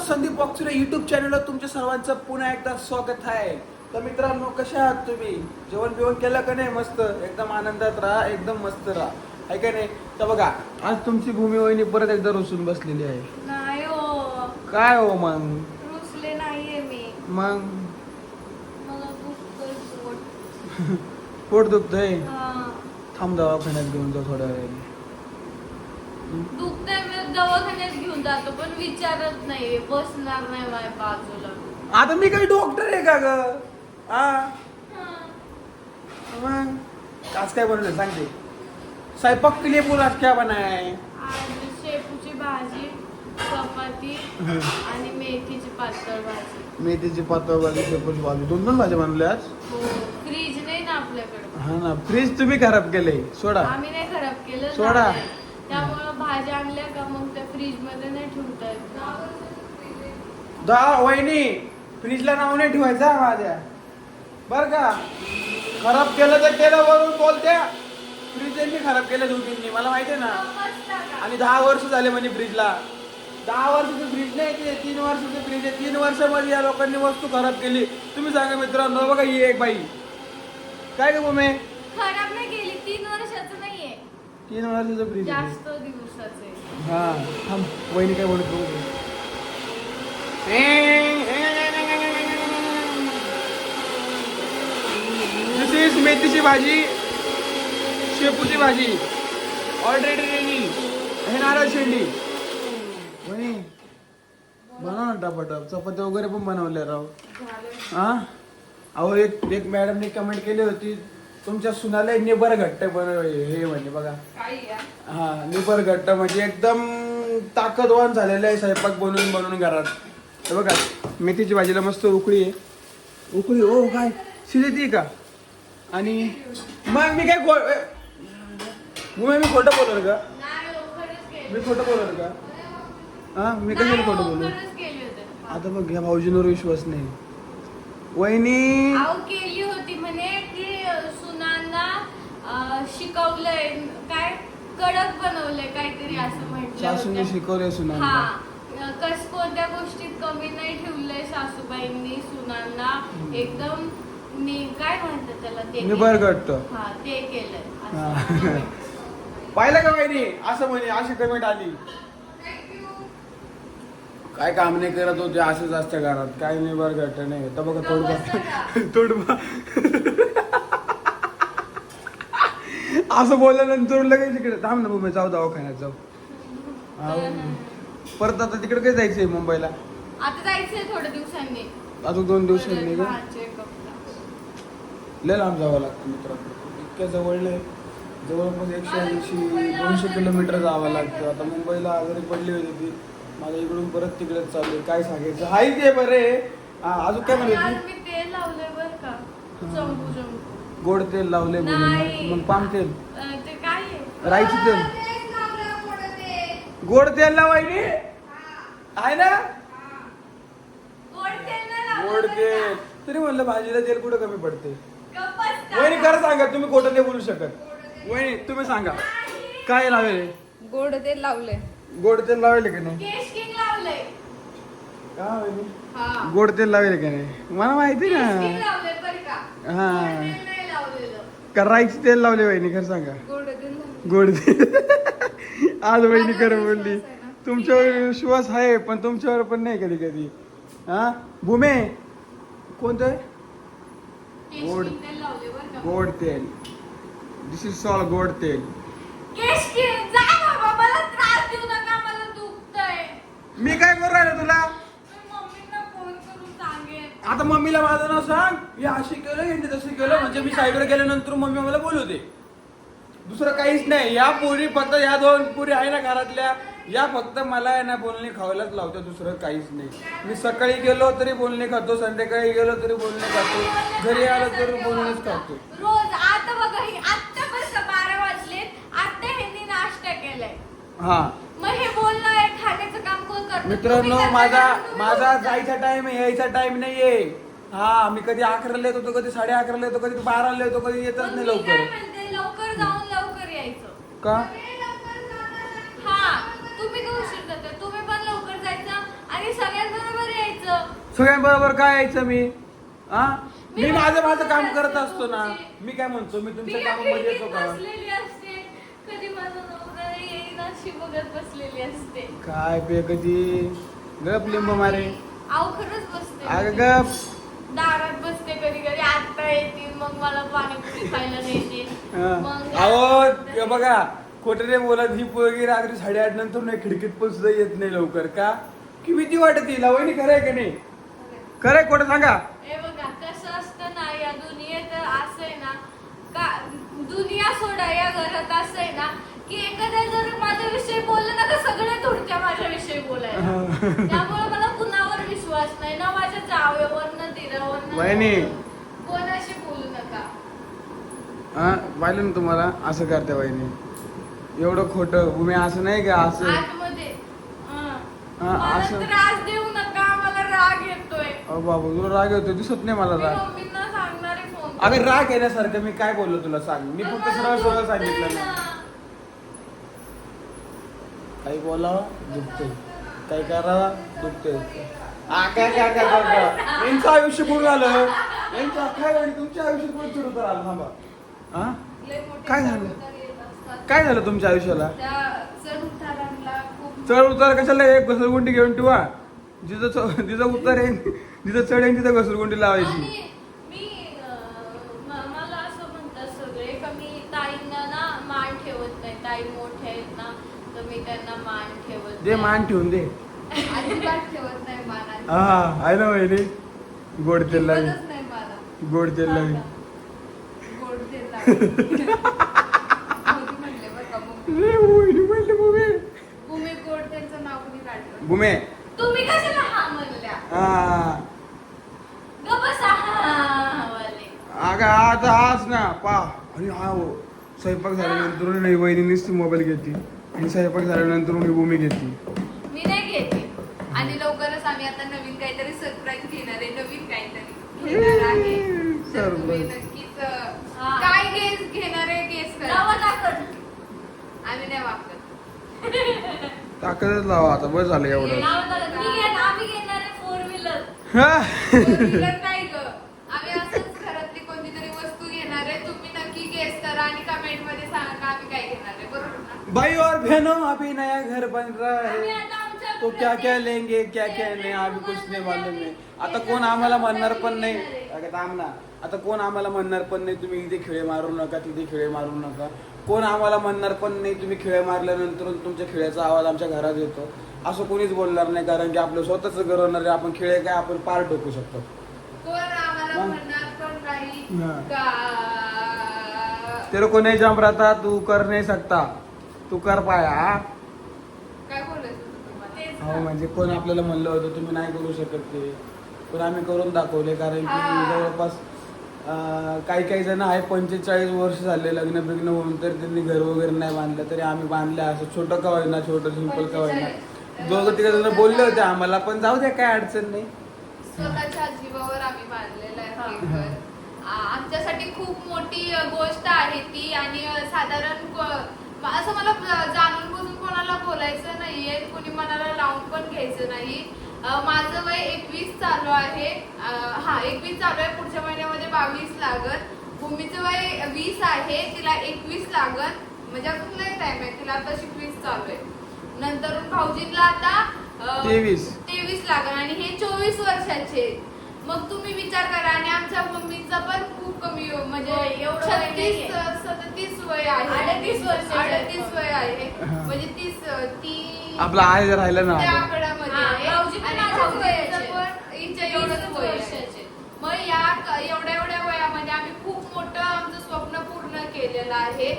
Sandeep Boxare YouTube चॅनलवर तुमच्या सर्वांचं पुन्हा एकदा स्वागत आहे. तर मित्रांनो कसे आहात तुम्ही? जेवण बिवण केलं का नाही? मस्त. एकदम आनंदात राहा एकदम मस्त राहा. आहे का नाही? तर बघा आज तुमची भूमी वहिनी परत एकदा रुसून बसलेली आहे. नाही हो. काय हो मग? रुसले नाहीये मी. मग? मला दुखतोय पोट. पोट दुखतंय? हा. थांब दवाखान्यात घेऊन जाऊ थोड्या वेळाने. दुखतंय दवाखान्यात घेऊन जातो पण विचारत नाही बसणार नाही माझ्या बाजूला. आता मी काही डॉक्टर आहे का ग? हा? मग? आज काय बनवलं सांगते स्वयंपाक के लिए पूरा आज क्या बनाए आज शेपूची भाजी चपाती आणि मेथीची पातळ भाजी. मेथीची पातळ भाजी शेपूची भाजी. दोन दोन भाज्या बनवल्या आज? हो फ्रीज नाही ना आपल्याकडे. हा ना फ्रीज तुम्ही खराब केले सोडा. आम्ही नाही खराब केलं सोडा. झालंय. त्यामुळं भाज्या आणल्या का मग त्या फ्रीजमध्ये नाही ठेवता येत वहिनी फ्रीजला नाव नाही ठेवायचा माझ्या बर का? खराब केलं तर केलं वरून बोलत्या. फ्रीज यांनी खराब केलं दोघींनी मला माहिती आहे ना. आणि दहा वर्ष झाले म्हणे फ्रीजला. दहा वर्षाचं फ्रीज नाही ते तीन वर्षाचं फ्रीज आहे. तीन वर्षामध्ये या लोकांनी वस्तू खराब केली. तुम्ही सांगा मित्रांनो बघा ही एक बाई. काय ग मम्मी खराब नाही केली तीन वर्षाचं तीन वर्षाचं फ्रीज आहे जास्त दिवसाचे हा थांब वहिनी काय बोलत बघू दे. This is मेथीची भाजी शेपूची भाजी ऑलरेडी रेडी हे नारळ शेंडी वहिनी बनव ना टपाटप चपात्या वगैरे पण बनवल्या राव हा अहो एक एक मॅडमने कमेंट केली होती तुमच्या सुनाला निबर घट्ट बनव हे म्हणे बघा. हा निबर घट्ट म्हणजे एकदम ताकदवान झालेलं आहे स्वयंपाक बनवून बनवून घरात. हे बघा मेथीची भाजीला मस्त उकळी आहे. उकळी ओ काय? शिजती का? आणि मग मी काय खो मग मी खोटं बोलणार का? हो. मी खोटं बोलणार का? हा मी कशाला खोटं हो, बोलू. आता बघ ह्या भाऊजींवर विश्वास नाही. वहिनी! केली होती म्हणे शिकवलंय. काय कडक बनवलंय काहीतरी असं म्हटलं सासूने होतं. शिकवले हा. सुना कस कोणत्या गोष्टीत कमी नाही ठेवलंय सासूबाईंनी सुनांना? एकदम मी काय म्हणतात त्याला? ते केलंय. हा ते हा. असं. पाहिलं का वहिनी? असं म्हणे अशी कमेंट आली. काय काम नाही करत होते असंच असतं घरात. काय नाही बरं घट्ट नाही तर बघा थोडं थोडं असं बोलल्यानंतर लगेच तिकडे थांब ना मुंबई जाऊ दवाखान्यात जाऊ. हा. परत आता तिकडे काय जायचंय मुंबईला? आता जायचंय थोड्या दिवसांनी. अजून दोन दिवसांनी का हा, check-up ला. लय लांब जावं लागतं मित्रांनो. इतक्या जवळ नाही जवळपास एकशे ऐंशी दोनशे किलोमीटर जावं लागतं. आता मुंबईला आजारी पडली होती ती माझ्या इकडून परत तिकडेच चालू आहे काय सांगायचं? हाय ते बरे. हा, अजून काय आणि आज म्हणत मी तेल लावलंय बर का. गोड तेल लावले नाही. म्हणून मग पाम तेल. अं, ते काय आहे? राईचं तेल. गोड तेल लावायनी आहे ना? गोड तेल नाही लावलं गोड बरं तेल. तरी म्हणलं भाजीला तेल कुठं कमी पडते? वहिनी खरं सांगा तुम्ही खोटं नाही बोलू शकत. वहिनी तुम्ही सांगा. काय लावेल? गोड तेल लावले गोड तेल लावेल की नाही? केश किंग लावलंय. का वहिनी? हा. गोड तेल लावेल की नाही? मला माहिती केश ना किंग लावलंय बरं का? हा. तेल लावलेलं करायची तेल लावले वहिनी खरं सांगा. गोड तेल. आज वहिनी खरं बोलली. तुमच्यावर विश्वास आहे पण तुमच्यावर पण नाही कधी कधी. हा? भूमे कोणतं गोड. का गोड तेल. दिस इज ऑल गोड तेल. मी काय करू राहिलो तुला मी मम्मींना फोन करून सांगेन आता मम्मीला माझं नाव सांग. हे अशी केलं यांनी तसं केलं. म्हणजे मी साईडवर गेल्यानंतर मम्मी मला बोलवते. दुसरं काहीच नाही. या पोरी फक्त या दोन पोरी आहे ना घरातल्या. या फक्त मला आहे ना बोलणे खावायलाच लावतं. दुसरं काहीच नाही. मी सकाळी गेलो तरी बोलणे खातो संध्याकाळी गेलो तरी बोलणे खातो. घरी आलो तरी बोलणेच खातो. रोज आता बघा ही बस बारा वाजलेत. आता ह्यांनी नाश्ता केलाय. हा. हे बोलणं आहे खाण्याचं काम कोण करतं? मित्रांनो तुम्ही करता माझा का? तुम्ही माझा बोलता. जायचा टाइम आहे यायचा टाइम नाहीये. हा मी कधी अकराला येत होतो कधी साडे अकराला येतो कधी बाराला येतो कधी येतच मग नाही मी काय लवकर. म्हणते लवकर जाऊन लवकर यायचं. का? हा तुम्ही का उशीर करता तुम्ही पण लवकर जायचं आणि आणि सगळ्यांबरोबर यायचं. सगळ्यांबरोबर काय यायचं मी? हा? मी माझं माझं काम करत असतो ना. मी काय म्हणतो? मी मी तुमच्या या कामामध्ये खिडकीत येतो का? बसलेली असते. अशी बघत बसलेली असते. काय पे कधी? गप लिंब मारे. आव खरंच बसते. अग. गप. दारात बसते कधी कधी. आता येतील मग मला पाणीपुरी खायला हा. मग अहो हे बघा नाही बोलत ही पोरगी रात्री साडेआठ नंतर नाही खिडकीत पण सुद्धा येत नाही लवकर का? की भीती वाटत तिला वहिनी खरंय का नाही? खरंय खोटं सांगा. हे बघा कसं असतं ना या दुनियेत असं आहे ना का दुनिया सोडा या घरात असं आहे ना की एखाद्या जर माझ्याविषयी बोललं ना तर सगळे थोडक्या माझ्याविषयी बोलायला. त्यामुळे मला कुणावर विश्वास नाही. ना माझ्या जावेवर ना दिरावर वहिनी. कोणाशी बोलू नका. हा पाहिलं ना तुम्हाला? असं करते वहिनी. एवढं खोटं. उमे असं नाही का असं? आतमध्ये. हं. हा, मला असं- त्रास देऊ नका. मला राग येतोय. अहो बाबा तुला राग येतो दिसत नाही मला मी राग. मम्मींना सांगणार आहे फोन अगं राग येण्यासारखं मी काय बोललो तुला सांग? मी फक्त सरळ सरळ सांगितलं ना. काही बोलावं दुखते काही करावं दुखते आ, काय काय काय यांचं आयुष्य पूर्ण झालं यांचं काय वेळी तुमच्या आयुष्यात कोणी सुरू तर आलं थांबा. हा काय झालं? काय झालं तुमच्या आयुष्याला? चढ उतार कशाला एक घसरगुंडी घेऊन ठेवा. जिथं जिथं उतार येईन जिथं चढ येईन तिथं घसरगुंडी लावायची आणि मी अं, म- मला असं म्हणतात सगळे का मी ताईंना ना मान ठेवत नाही ताई मोठ्या आहेत ना तर मी त्यांना मान ठेवत दे. मान ठेवून दे. अजिबात ठेवत नाही मानाची. हा आहे ना वहिनी. गोड तेल लावी. किंमतच नाही मला. गोड तेल लावी. गोड तेल लावली. मोदी म्हणले बरं का मग. रे वहिनी म्हणलं बुमे. भूमी गोड तेलचं नाव कुणी काढलं? बुमे तुम्ही कशाला हा म्हणल्या? हा. ग बसा हा वाले. अगं आता आज ना. पा. आणि हा हो स्वयंपाक झाल्यानंतर नाही वहिनी नुसती मोबाईल घेते. आणि स्वयंपाक झाल्यानंतर मी भूमी घेते मी नाही घेते आणि लवकरच आम्ही आता नवीन काहीतरी सरप्राईज घेणार आहे नवीन काहीतरी. घेणार आहे. तर तुम्ही Surprise. नक्कीच अं, काय गेस घेणार आहे गेस करा. आम्ही नाही वापरत ताकदच लावा आता बस झालं एवढं. आम्ही घेणार आहे फोर व्हीलर हा. नाही ग. आम्ही असंच घरातली कोणती तरी वस्तू घेणार आहे तुम्ही नक्की गेस करा आणि कमेंटमध्ये सांगा आम्ही काय घेणार आहे. भाई और बहनों अभी नया घर बन रहा है। तो क्या क्या लेंगे क्या क्या नहीं अभी कुछ नहीं मालूम है। आता कोण आम्हाला म्हणणार पण नाही. थांब ना. आता कोण आम्हाला म्हणणार पण नाही तुम्ही इथे खेळे मारू नका तिथे खेळे मारू नका. कोण आम्हाला म्हणणार पण नाही तुम्ही खेळे मारल्यानंतर तुमच्या खेळाचा आवाज आमच्या घरात येतो. असं कोणीच बोलणार नाही कारण की आपलं स्वतःच घर होणार आहे. आपण खेळे काय आपण पार ठोकू शकतो. नाही तेरे को? नहीं जम रहा था तू कर नहीं सकता तू कर पाया हा? काय बोलायचं हो. म्हणजे कोण आपल्याला म्हणलं होतं तुम्ही नाही करू शकत ते पण आम्ही करून दाखवले कारण की. जवळपास काही काही जण आहे पंचेचाळीस वर्ष झाले लग्न बिग्न होऊन तर त्यांनी घर वगैरे नाही बांधलं तरी आम्ही बांधलं असं छोटं का होईना छोटं सिंपल का होईना दोघं तिघ जण बोलले होते आम्हाला पण जाऊ द्या काय अडचण नाही स्वतःच्या जीवावर आम्ही बांधलेलं आहे घर. आ- आमच्यासाठी खूप मोठी गोष्ट आहे ती आणि साधारण असं मला जाणून बुजून कोणाला बोलायचं नाहीये कोणी मनाला लावून पण घ्यायचं नाही. माझं वय एकवीस चालू आहे. हा एकवीस चालू आहे. पुढच्या महिन्यामध्ये बावीस लागत भूमीचं वय वीस आहे. तिला एकवीस लागत म्हणजे अजून लय टाइम आहे. तिला आता वीस चालू आहे. नंतर भाऊजींना आता तेवीस. तेवीस लागल. आणि हे चोवीस वर्षाचे. मग तुम्ही विचार करा. आणि आमच्या मम्मीचा पण खूप कमी हो- म्हणजे एवढं वय छत्तीस. सदतीस वय आहे अडतीस वर्षाचे आहेत. अडतीस वय आहे हा. म्हणजे तीस ती आपला आहे राहिलं ना त्या आता. आकड्यामध्ये हा, आहे. भाऊजी पण आणि माझ्याच भाऊजींचं वयाचे. पण हिच्या एवढंच एवढंच वय आहे. वर्षाचे. मग या क- एवढ्या एवढ्या वयामध्ये आम्ही खूप मोठं आमचं स्वप्न पूर्ण केलेलं आहे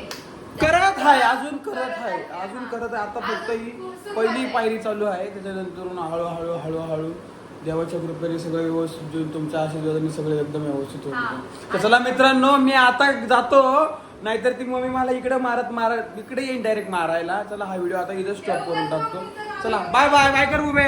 करत आहे अजून करत आहे अजून करत आहे आता फक्त ही पहिली आहे. पायरी चालू आहे त्याच्यानंतर हळूहळू हळूहळू देवाच्या कृपेने सगळं व्यवस्थित देऊन तुमच्या आशीर्वादाने सगळं एकदम व्यवस्थित. होतं तर चला मित्रांनो मी आता जातो. नाहीतर ती मम्मी मला इकडे मारत मारत इकडे येईन डायरेक्ट मारायला. चला हा व्हिडिओ आता इथं स्टॉप करून टाकतो. चला बाय बाय बाय कर उभे.